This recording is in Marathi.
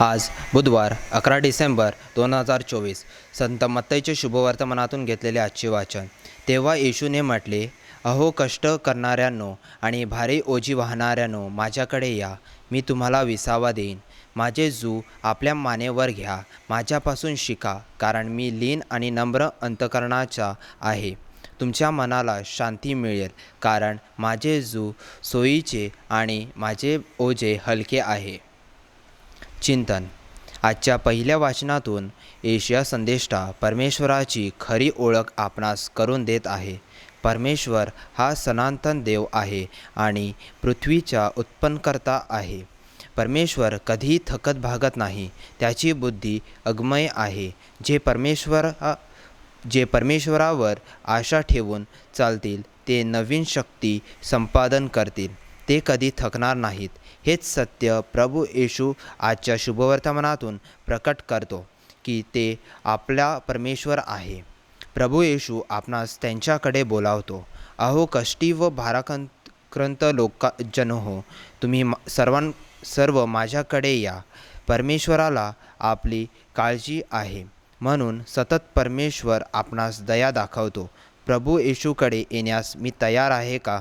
आज बुधवार अकरा डिसेंबर दोन हजार चोवीस संत मत्तईचे शुभवर्तमानातून घेतलेले आजचे वाचन. तेव्हा येशूने म्हटले अहो कष्ट करणाऱ्यांनो आणि भारी ओझी वाहणाऱ्यांनो माझ्याकडे या. मी तुम्हाला विसावा देईन. माझे जू आपल्या मानेवर घ्या. माझ्यापासून शिका कारण मी लीन आणि नम्र अंतकरणाचा आहे. तुमच्या मनाला शांती मिळेल कारण माझे जू सोयीचे आणि माझे ओझे हलके आहे. चिंतन. आजच्या पहिल्या वाचनातून एशिया संदेष्टा परमेश्वराची खरी ओळख आपणास करून देत आहे. परमेश्वर हा सनातन देव आहे आणि पृथ्वीचा उत्पन्नकर्ता आहे. परमेश्वर कधीही थकत भागत नाही त्याची बुद्धी अगमय आहे. जे परमेश्वर जे परमेश्वरावर आशा ठेवून चालतील ते नवीन शक्ती संपादन करतील. ते कधी थकणार नाहीत. हेच सत्य प्रभू येशू आजच्या शुभवर्तमानातून प्रकट करतो की ते आपला परमेश्वर आहे. प्रभू येशू आपणास त्यांच्याकडे बोलावतो. अहो कष्टी व भाराक्रंत लोका जन हो तुम्ही सर्वां सर्व माझ्याकडे या. परमेश्वराला आपली काळजी आहे. म्हणून सतत परमेश्वर आपणास दया दाखवतो. प्रभू येशूकडे येण्यास मी तयार आहे का?